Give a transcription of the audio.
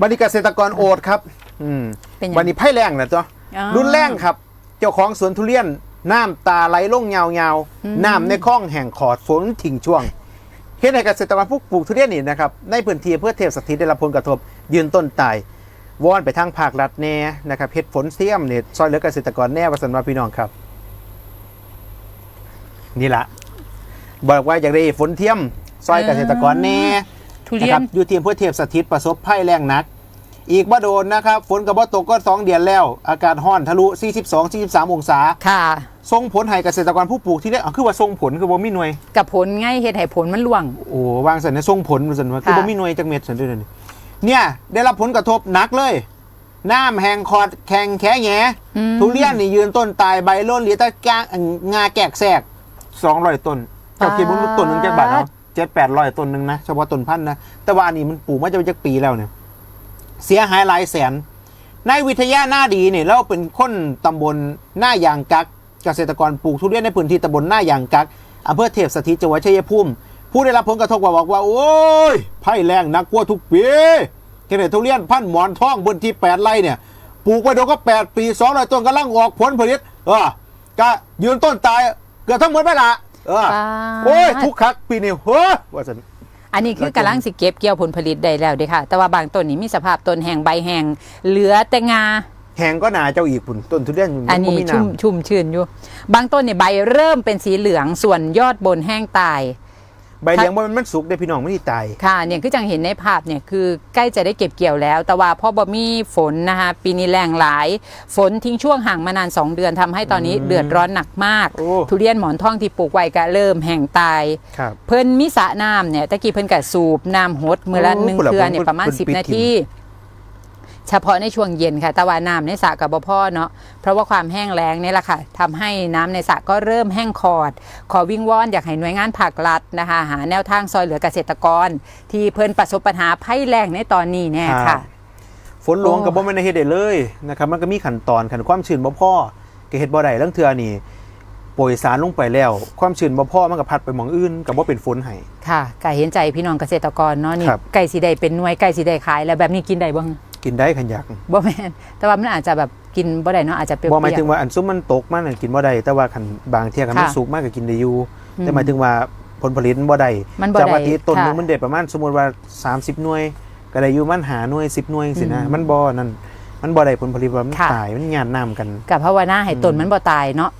บันนี้เกษตรกรโอดครับอืมเป็นหยัง บันนี้ไพ่แรงนะจ๊ะอ๋อ รุนแรงครับ เจ้าของสวนทุเรียนน้ำตาไหลลงยาวๆน้ำในคลองแห่งขอดฝนทิ้งช่วงเฮ็ดให้เกษตรกรผู้ปลูกทุเรียนนี่นะครับในพื้นที่เพื่อเทพสถิตได้รับผลกระทบ ยืนต้นตายวอนไปทางภาครัฐแน่นะครับเฮ็ดฝนเสียมเนี่ยซอยเหลือเกษตรกรแน่วาสันว่าพี่น้องครับ นี่ละบอกว่าอยากได้ฝนเทียมซอยเกษตรกรแน่ ทุเรีนะยครันบอยู่ที่อำเพื่อเทพสถิตประสบภัยแรงหนัก อีกบ่โดนนะครับ ฝนกับบ่ตกก็ 2 เดือนแล้ว อากาศร้อนทะลุ 42 43 องศาค่ะส่งผลให้เกษตรกรผู้ปลูกที่ได้อ๋อคือว่าส่งผลคือบ่มีหน่วย กับผลไงเฮ็ดให้ผลมันล่วง โอ้วางสันนะส่งผลมันสันว่าคือค่ะ บ่มีหน่วยจักเม็ดสันเด้วยวนี่เนี่ย ได้รับผลกระทบหนักเลย น้ำแหงคอดแข็งแค่แหงอืมทุเรียนนี่ยืนต้นตายใบล้นเหลือแต่กางงาแกกแสก200ต้นเจ้าคิดว่าต้นหนึงจักบาทเนาะ 7 800ต้นหนึ่งนะเฉพาะต้นพันธุ์นะ แต่ว่าอันนี้มันปลูกมาจะเป็นจักปีแล้วเนี่ย เสียหายหลายแสนนายวิทยาหน้าดีเนี่ยเราเป็นคนตำบลหน้ายางกักเกษตรกรปลูกทุเรียนในพื้นที่ตำบลหน้ายางกักอำเภอเทพสถิตจังหวัดชัยภูมิผู้ได้รับผลกระทบบอกว่า โอ้ยไผ่แรงนักกว่าทุกปีเขตทุเรียนพันหมอนทองบนที่แปดไร่เนี่ยปลูกไปเดี๋ยวก็แปดปีสองร้อยต้นกำลังออกผลผลิตเออก็ยืนต้นตายเกือบทั้งหมดไปละ เออปาด โอ้ยทุกคักปีนี้เฮ้ยว่าสัน อันนี้คือกำลังสิเก็บเกี่ยวผลผลิตได้แล้วเด้อค่ะ แต่ว่าบางต้นนี่มีสภาพต้นแห้งใบแห้งเหลือแต่งา แหงก็หนาเจ้าอีกปุ่นต้นทุเรียนอันมันี้บ่มีชุ่มน้ำชุ่มชื่นอยู่ บางต้นเนี่ยใบเริ่มเป็นสีเหลืองส่วนยอดบนแห้งตาย ใบเหลียงมันมันสุกได้พี่น้องไม่ได้ตายค่ะเนี่ยคือจังเห็นในภาพเนี่ยคือใกล้จะได้เก็บเกี่ยวแล้ว แต่ว่าพอบ่มีฝนนะคะปีนี้แรงหลาย ฝนทิ้งช่วงห่างมานาน 2 เดือนทำให้ตอนนี้อืมเดือดร้อนหนักมากโอ้ทุเรียนหมอนทองที่ปลูกไว้ก็เริ่มแห้งตายครับเพิ่นมีสระน้ำเนี่ยตะกี้เพิ่นก็สูบน้ำหดมือละโอ้หนึ่งพุ่นล่ะเทือเนี่ยเพิ่นประมาณเพิ่นปิด10 นาที เฉพาะในช่วงเย็นค่ะ แต่ว่าน้ำในสระกับบ่พ่อเนาะเพราะว่าความแห้งแล้งเนี่ยแหละค่ะทำให้น้ำในสระก็เริ่มแห้งขอด ขอวิงวอนอยากให้หน่วยงานภาครัฐนะคะ หาแนวทางซอยเหลือเกษตรกร ที่เพิ่นประสบปัญหาภัยแล้งในตอนนี้แน่ครัค่ะบฝนหลวงโอ้กับบ่แม่นได้เฮ็ดได้เลยนะครับ มันก็มีขั้นตอนขั้นความชื้นบ่พอก็เฮ็ดบ่ได้ลังเทื่อนี่โปรยสารลงไปแล้ว ความชื้นบ่พอมันก็พัดไปหม่องอื่นก็บ่เป็นฝนให้ค่ะไก่เห็นใจพี่น้องเกษตรกรเนาะนี่ครับไก่สีใดเป็นหน่วยไก่สีใดขายแล้วแบบนี้กินได้บ้าง กินได้ขันอยากบ่แม่นแต่ว่ามันอาจจะแบบกินบ่ได้เนาะอาจจะเปรี้ยวบ่หมายๆถึงว่าอันซุมมันตกมันนะกินบ่ได้แต่ว่าคันบางเที่ยคันมันค่ะสุกมากก็กินได้อยู่อืมแต่หมายถึงว่าผลผลิตมันบ่ได้มันบ่จากได้ว่าที่ต้นหนึงค่ะมันได้ประมาณสมมุติว่า 30 หน่วย ก็ได้อยู่มันหาหน่วย 10 หน่วยสินะอืมมันบ่นั่นมันบ่ได้ผลผลิตว่ามันค่ะตายมันหยาดน้ำกันกับภาวนาให้อืมต้นมันบ่ตายเนาะ